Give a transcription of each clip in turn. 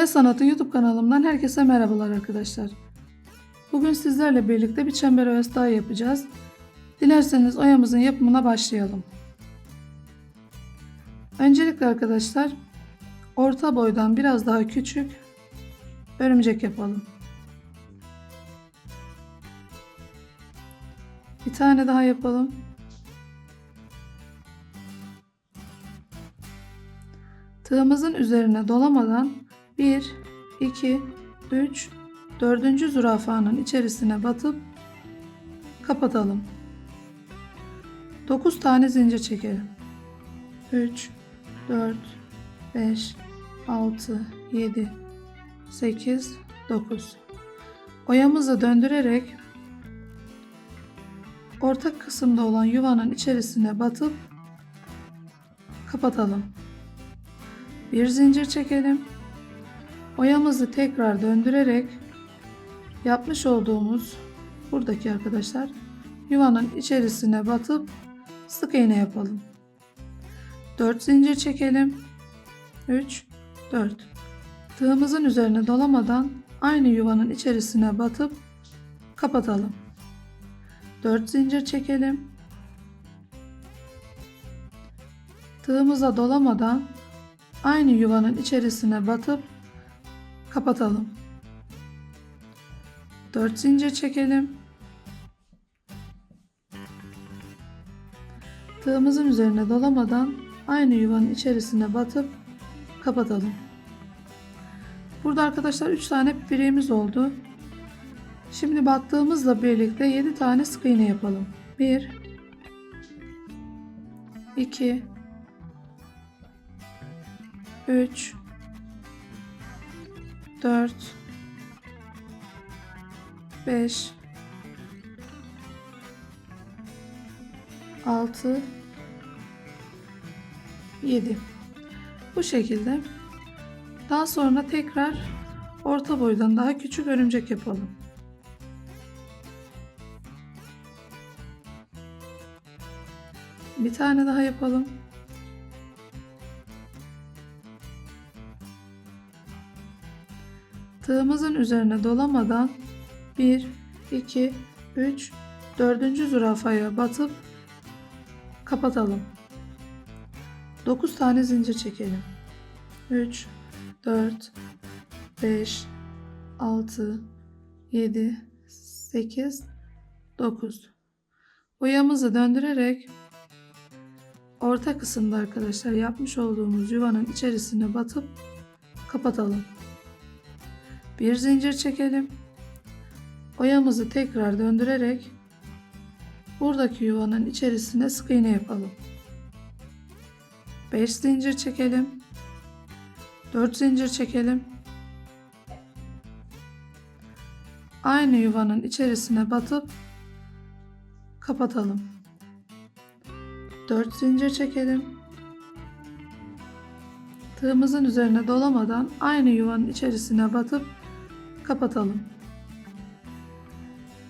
Oya Sanatı YouTube kanalımdan herkese merhabalar arkadaşlar. Bugün sizlerle birlikte bir çember oyası daha yapacağız. Dilerseniz oyamızın yapımına başlayalım. Öncelikle arkadaşlar orta boydan biraz daha küçük örümcek yapalım. Bir tane daha yapalım. Tığımızın üzerine dolamadan 1, 2, 3, 4. zürafanın içerisine batıp kapatalım. 9 tane zincir çekelim. 3, 4, 5, 6, 7, 8, 9. Oyamızı döndürerek orta kısımda olan yuvanın içerisine batıp kapatalım. Bir zincir çekelim. Oyamızı tekrar döndürerek yapmış olduğumuz buradaki arkadaşlar yuvanın içerisine batıp sık iğne yapalım. 4 zincir çekelim. 3 4 Tığımızın üzerine dolamadan aynı yuvanın içerisine batıp kapatalım. 4 zincir çekelim. Tığımıza dolamadan aynı yuvanın içerisine batıp kapatalım. 4 zincir çekelim. Tığımızın üzerine dolamadan aynı yuvanın içerisine batıp kapatalım. Burada arkadaşlar 3 tane pireğimiz oldu. Şimdi battığımızla birlikte 7 tane sık iğne yapalım. 1 2 3 4 5 6 7 Bu şekilde. Daha sonra tekrar orta boydan daha küçük örümcek yapalım. Bir tane daha yapalım. Tığımızın üzerine dolamadan 1, 2, 3, 4. zürafaya batıp kapatalım. 9 tane zincir çekelim. 3, 4, 5, 6, 7, 8, 9. Oyamızı döndürerek orta kısımda arkadaşlar yapmış olduğumuz yuvanın içerisine batıp kapatalım. Bir zincir çekelim. Oyamızı tekrar döndürerek buradaki yuvanın içerisine sık iğne yapalım. 5 zincir çekelim. 4 zincir çekelim. Aynı yuvanın içerisine batıp kapatalım. 4 zincir çekelim. Tığımızın üzerine dolamadan aynı yuvanın içerisine batıp kapatalım.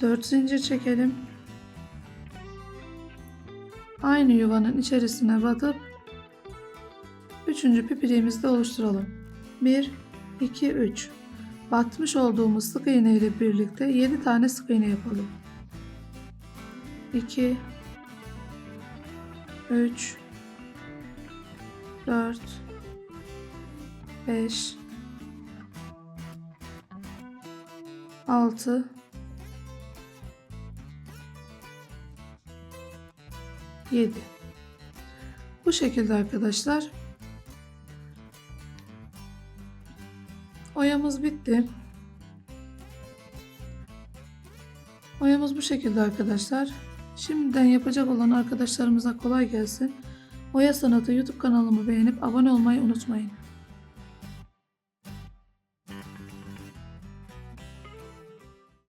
4 zincir çekelim. Aynı yuvanın içerisine batıp üçüncü pipiriğimizi de oluşturalım. 1 2 3 Batmış olduğumuz sık iğne ile birlikte 7 tane sık iğne yapalım. 2 3 4 5 6 7 Bu şekilde arkadaşlar oyamız bitti. Oyamız bu şekilde arkadaşlar. Şimdiden yapacak olan arkadaşlarımıza kolay gelsin. Oya Sanatı YouTube kanalımı beğenip abone olmayı unutmayın.